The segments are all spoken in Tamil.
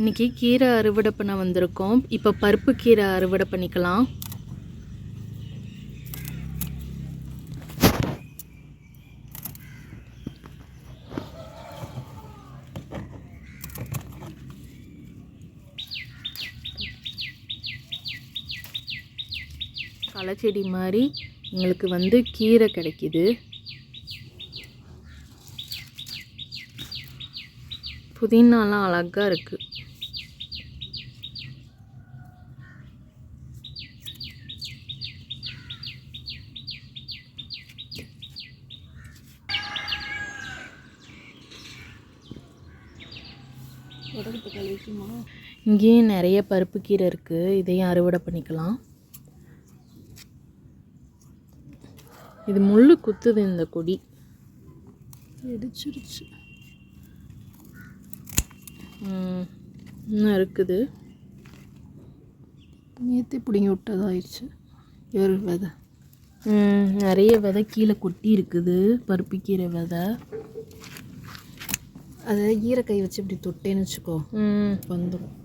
இன்றைக்கி கீரை அறுவடை பண்ண வந்திருக்கோம். இப்போ பருப்பு கீரை அறுவடை பண்ணிக்கலாம். களைச்செடி மாதிரி எங்களுக்கு வந்து கீரை கிடைக்கிது. புதினாலாம் அழகாக இருக்குது இங்கேயும் நிறைய பருப்பு கீரை இருக்குது இதையும் அறுவடை பண்ணிக்கலாம். இது முள்ளு குத்துது இந்த கொடி. இடிச்சிருச்சு இன்னும் இருக்குது. நேற்று பிடிங்கி விட்டதாயிடுச்சு. ஒரு விதை. நிறைய விதை கீழே கொட்டி இருக்குது. பருப்பு கீரை விதை. அதை ஈரக்கை வச்சு இப்படி தொட்டேன்னு வச்சுக்கோ. ம், வந்துடும்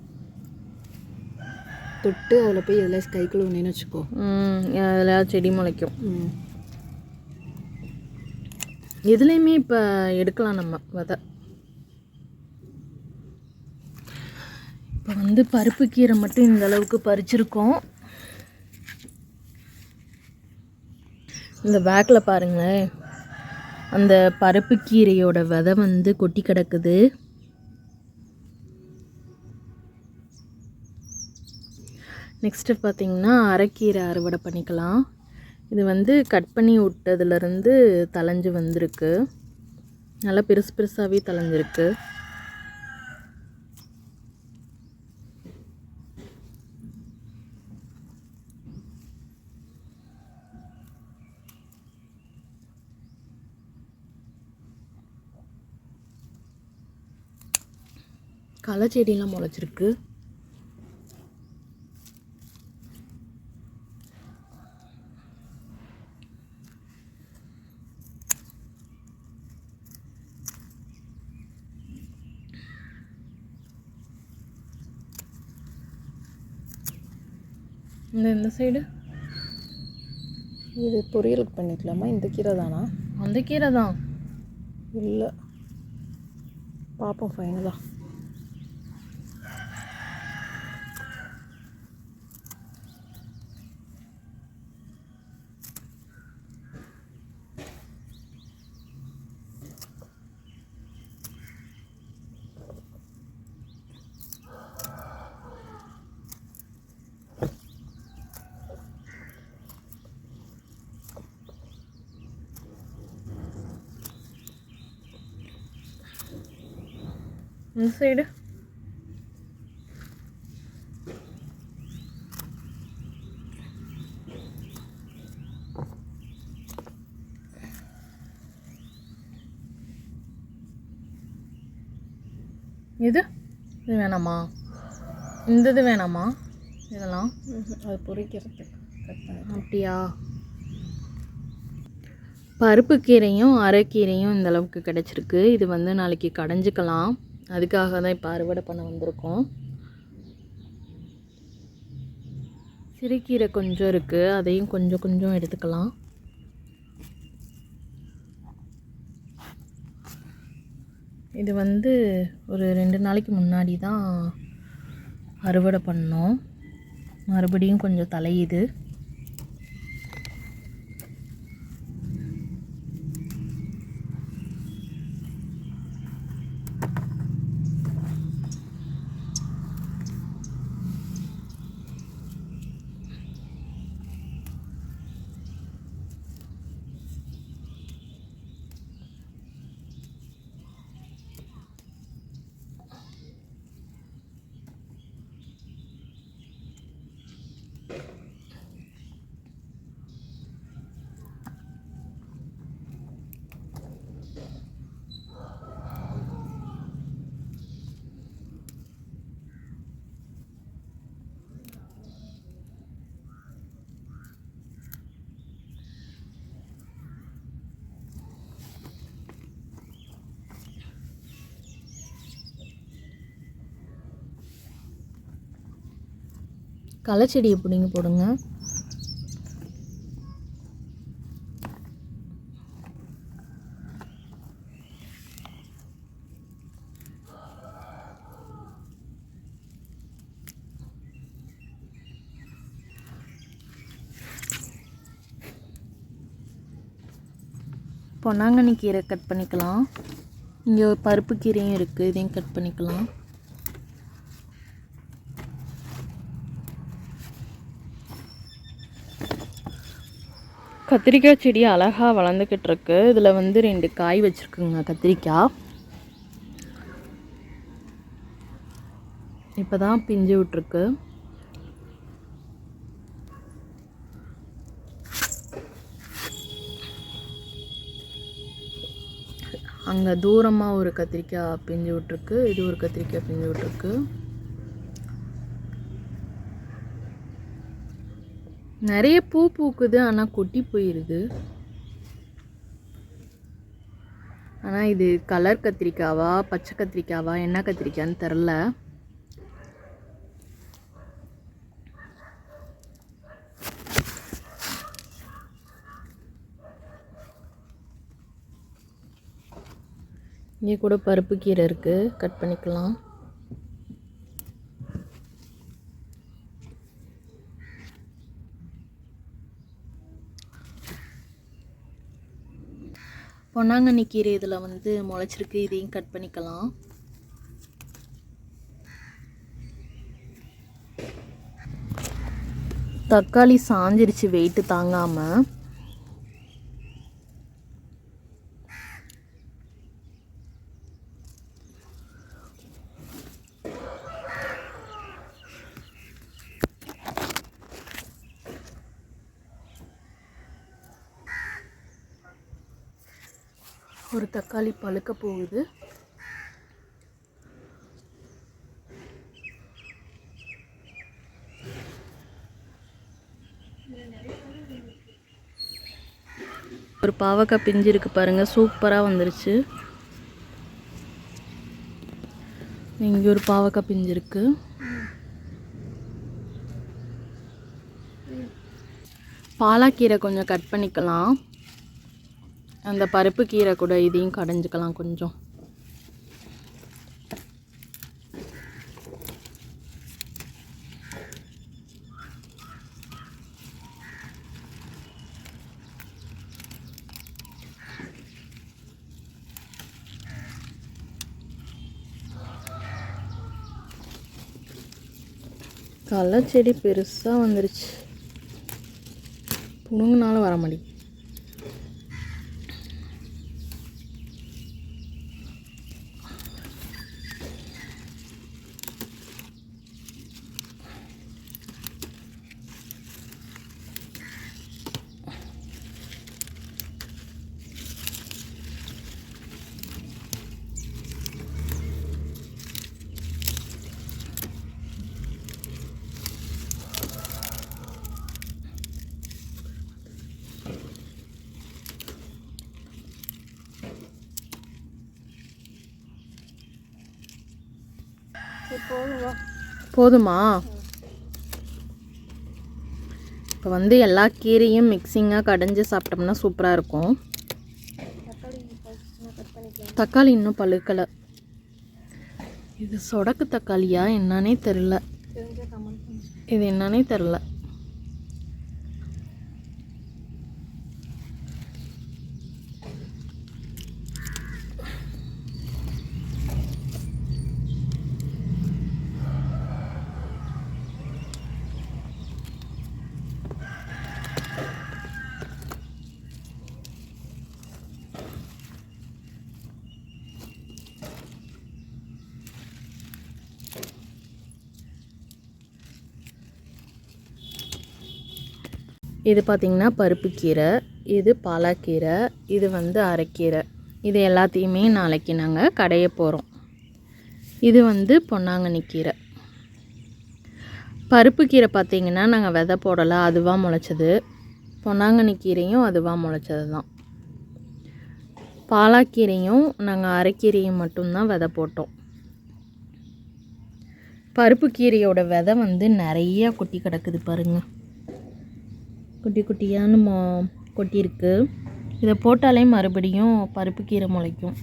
தொட்டு அதில் போய் எதில் கை கழுவுனேன்னு வச்சுக்கோ. அதில் செடி முளைக்கும். ம். இதுலேயுமே இப்போ எடுக்கலாம் நம்ம விதை. இப்போ வந்து பருப்பு கீரை மட்டும் இந்த அளவுக்கு பறிச்சிருக்கோம். இந்த பேக்கில் பாருங்களேன். அந்த பருப்பு கீரையோட விதை வந்து கொட்டி கிடக்குது. நெக்ஸ்ட்டு பார்த்தீங்கன்னா அரைக்கீரை அறுவடை பண்ணிக்கலாம். இது வந்து கட் பண்ணி விட்டதுலேருந்து தளைஞ்சு வந்திருக்கு. நல்லா பெருசு பெருசாகவே தளைஞ்சிருக்கு களை செடியெல்லாம் முளைச்சிருக்கு. இந்த இந்த சைடு இது பொரியலுக்கு பண்ணிக்கலாமா? இந்த கீரை தானா? அந்த கீரை தான். இல்லை. பார்ப்போம் ஃபைனலாக இந்த சைடு. இது? இது வேணாமா? இந்த இது வேணாமா? இதெல்லாம்? அது பண்ணி அப்படியா? பருப்பு கீரையும் அரைக்கீரையும் இந்த அளவுக்கு கிடச்சிருக்கு. இது வந்து நாளைக்கு கடைஞ்சிக்கலாம். அதுக்காக தான் இப்போ அறுவடை பண்ண வந்திருக்கோம். சிறுகீரை கொஞ்சம் இருக்குது அதையும் கொஞ்சம் கொஞ்சம் எடுத்துக்கலாம். இது வந்து ஒரு ரெண்டு நாளைக்கு முன்னாடி தான் அறுவடை பண்ணோம். மறுபடியும் கொஞ்சம் தலையுது. களைச்செடியை பிடிங்கி போடுங்க. பொன்னாங்கண்ணி கீரை கட் பண்ணிக்கலாம். இங்கே ஒரு பருப்பு கீரையும் இருக்குது இதையும் கட் பண்ணிக்கலாம். கத்திரிக்காய் செடி அழகாக வளர்ந்துக்கிட்டு இருக்கு இதில் வந்து ரெண்டு காய் வச்சுருக்குங்க கத்திரிக்காய். இப்போ தான் பிஞ்சு விட்ருக்கு அங்கே தூரமாக ஒரு கத்திரிக்காய் பிஞ்சு விட்ருக்கு இது ஒரு கத்திரிக்காய் பிஞ்சு விட்ருக்கு நிறைய பூ பூக்குது ஆனால் கொட்டி போயிடுது ஆனால் இது கலர் கத்திரிக்காவா பச்சை கத்திரிக்காவா என்ன கத்திரிக்கான்னு தெரில இங்கே கூட பருப்பு கீரை இருக்குது கட் பண்ணிக்கலாம். பொன்னாங்கண்ணி கீரை இதில் வந்து முளைச்சிருக்கு இதையும் கட் பண்ணிக்கலாம். தக்காளி சாஞ்சிருச்சு வெயிட்டு தாங்காமல் ஒரு தக்காளி பழுக்க போகுது. ஒரு பாவக்காய் பிஞ்சு இருக்கு பாருங்க சூப்பராக வந்துருச்சு. இங்கே ஒரு பாவக்காய் பிஞ்சு இருக்கு. பாலாக்கீரை கொஞ்சம் கட் பண்ணிக்கலாம். அந்த பருப்பு கீரை கூட இதையும் கடைஞ்சிக்கலாம் கொஞ்சம். களை செடி பெருசாக வந்துருச்சு. புடுங்கினாலும் வர மாட்டேங்குது. போதுமா? இப்போ வந்து எல்லா கீரையும் மிக்சிங்காக கடைஞ்சி சாப்பிட்டோம்னா சூப்பராக இருக்கும். தக்காளி இன்னும் பழுக்கலை. இது சொடக்கு தக்காளியா? என்னன்னே தெரில இது என்னன்னே தெரில இது பார்த்திங்கன்னா பருப்பு கீரை இது பாலாக்கீரை இது வந்து அரைக்கீரை. இது எல்லாத்தையுமே நாளைக்கு நாங்கள் கடைய போகிறோம் இது வந்து பொன்னாங்கண்ணி கீரை. பருப்பு கீரை பார்த்திங்கன்னா நாங்கள் விதை போடலை அதுவாக முளைச்சது. பொன்னாங்கண்ணி கீரையும் அதுவாக முளைச்சது தான் பாலாக்கீரையும் நாங்கள் அரைக்கீரையும் மட்டும்தான் விதை போட்டோம். பருப்பு கீரையோட விதை வந்து நிறையா கொட்டி கிடக்குது பாருங்கள் குட்டி குட்டியான மொ கொட்டியிருக்கு. இதை போட்டாலே மறுபடியும் பருப்பு கீரை முளைக்கும்.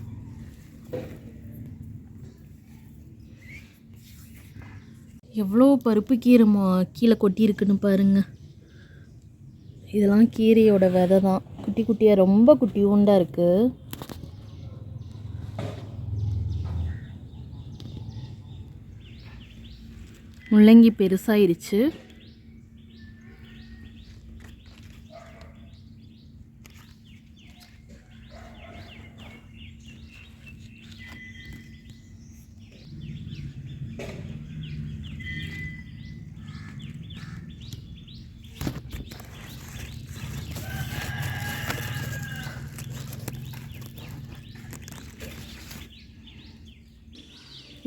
எவ்வளோ பருப்பு கீரை மொ கீழே கொட்டியிருக்குன்னு பாருங்கள் இதெல்லாம் கீரையோட விதை தான். குட்டி குட்டியாக ரொம்ப குட்டியூண்டாக இருக்குது முள்ளங்கி பெருசாயிருச்சு.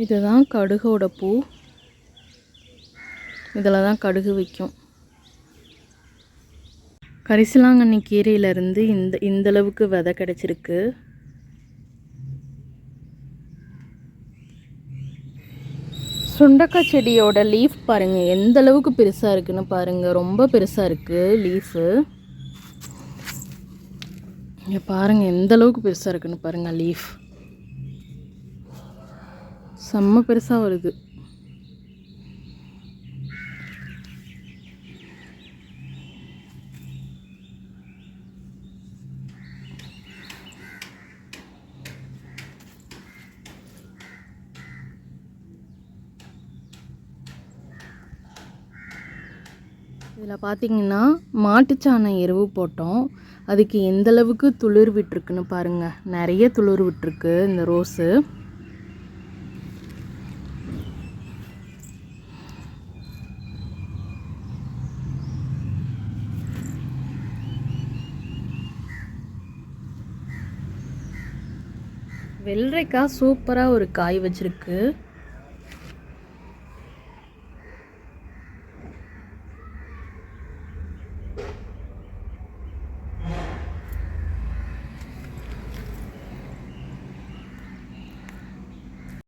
இதுதான் கடுகோட பூ. இதில் தான் கடுகு வைக்கும். கரிசலாங்கண்ணி கீரையிலேருந்து இந்த இந்த அளவுக்கு விதை கிடச்சிருக்கு. சுண்டக்காய் செடியோட லீஃப் பாருங்கள் எந்த அளவுக்கு பெருசாக இருக்குன்னு பாருங்கள் ரொம்ப பெருசாக இருக்குது லீஃபு. இங்கே பாருங்கள் எந்த அளவுக்கு பெருசாக இருக்குன்னு பாருங்கள் லீஃப். செம்ம பெருசாக வருது. இதில் பார்த்தீங்கன்னா மாட்டுச்சாணம் எருவு போட்டோம். அதுக்கு எந்த அளவுக்கு துளிர் விட்டுருக்குன்னு பாருங்கள் நிறைய துளிர் விட்டுருக்கு இந்த ரோஸு. வெள்ளரிக்காய் சூப்பராக ஒரு காய் வச்சுருக்கு.